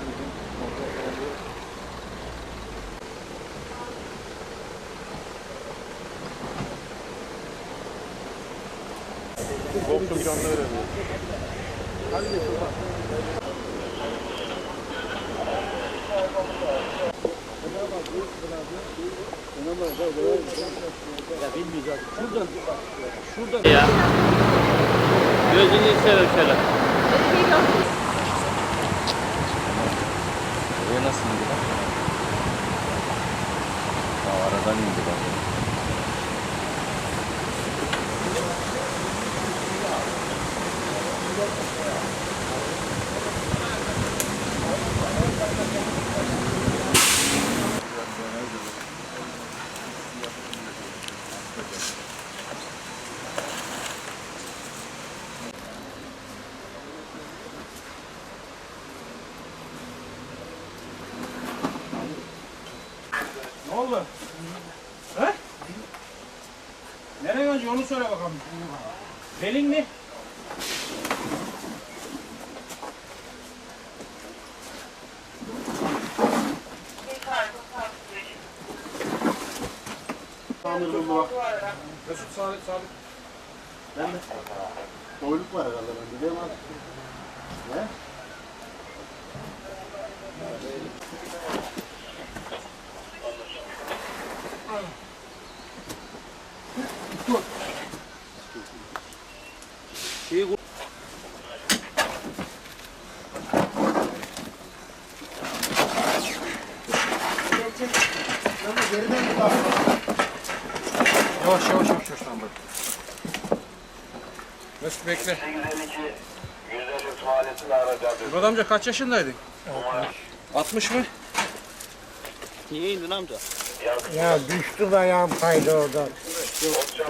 Ayrı ya. Korktum canlı veremiyor. Ya. Gözünü seveyim şöyle. Buraya nasıl indi lan? Aa, aradan indi bak. Ne oldu? He? Nereye önce onu söyle bakalım. Belin mi? Tamir buldu bak. Mesut Sadık Sadık. Ben de. Boyluk var herhalde bende değil mi abi? Ne? Yavaş yavaş yavaş yavaş tamam bak. Mesut bekle. 152 150 faaliyetini arayacağız. Murat amca kaç yaşındaydın? 60 mı? Niye indin amca? Ya düştü de ayağım kaydı orada.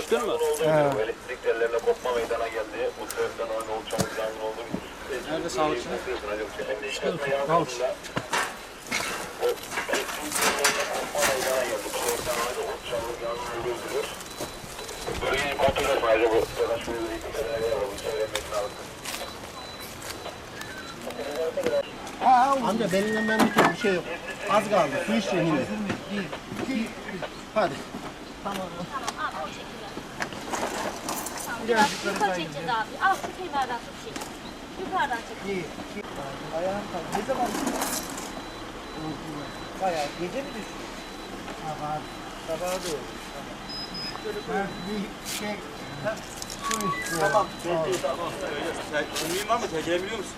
Düştün mü? Elektrik tellerine kopma meydana geldi. Bu sebepten aynı olacağımız yangın oldu. Nerede sağlıkçı? Kalk. O elektrik tellerine kopma meydana geldi. Bu sebepten aynı olacağımız yangın oldu. Bölgeyi kontrol etme. Bu arkadaş bu elektrik tellerine geldi. Bu söylemek lazım. Amca benimle ben bir bir şey yok. Az kaldı. Su içeceğim yine. Hadi. Biraz yukarı çekeceğiz abi. Al şu kenardan tut şeyi. Yukarıdan çek. Ayağım kaydı. Ne zaman Bayağı gece mi düştü? Sabah. Sabaha doğru. Tamam. Bir. Ha, Su istiyor. Tamam. Kimliğin var mı? TC biliyor musun?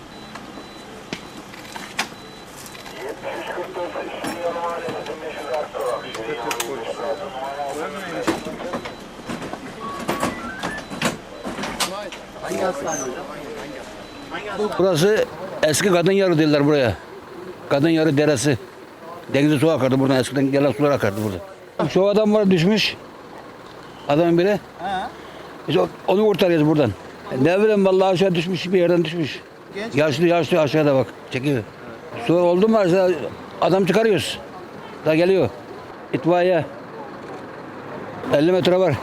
7344 Sinyalı Mahallesi'nin meşhur arsa var. Hangi hastane hocam? Burası eski kadın yarı derler buraya. Kadın yarı deresi. Denize su akardı buradan eskiden gelen sular akardı burada. Şu adam var düşmüş. Adamın biri. Biz onu kurtarıyoruz buradan. Ne bileyim vallahi aşağı düşmüş bir yerden düşmüş. Yaşlı yaşlı aşağıda bak çekiyor. Su oldu mu aşağı adam çıkarıyoruz. Da geliyor. İtfaiye. 50 metre var.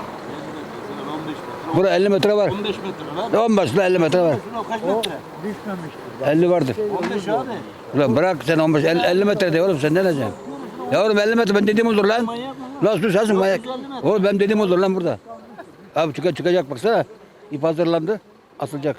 Bura 50 metre var. 15 metre lan. 15 ile 50 metre var. Kaç metre? 50 vardır. 15 abi. Ulan bırak sen 15 50, 50 metre de oğlum sen ne diyeceksin? Ya oğlum 50 metre ben dediğim olur lan. Lan sus sensin manyak. Oğlum benim dediğim olur lan burada. Abi çıkacak çıkacak baksana. İp hazırlandı. Asılacak.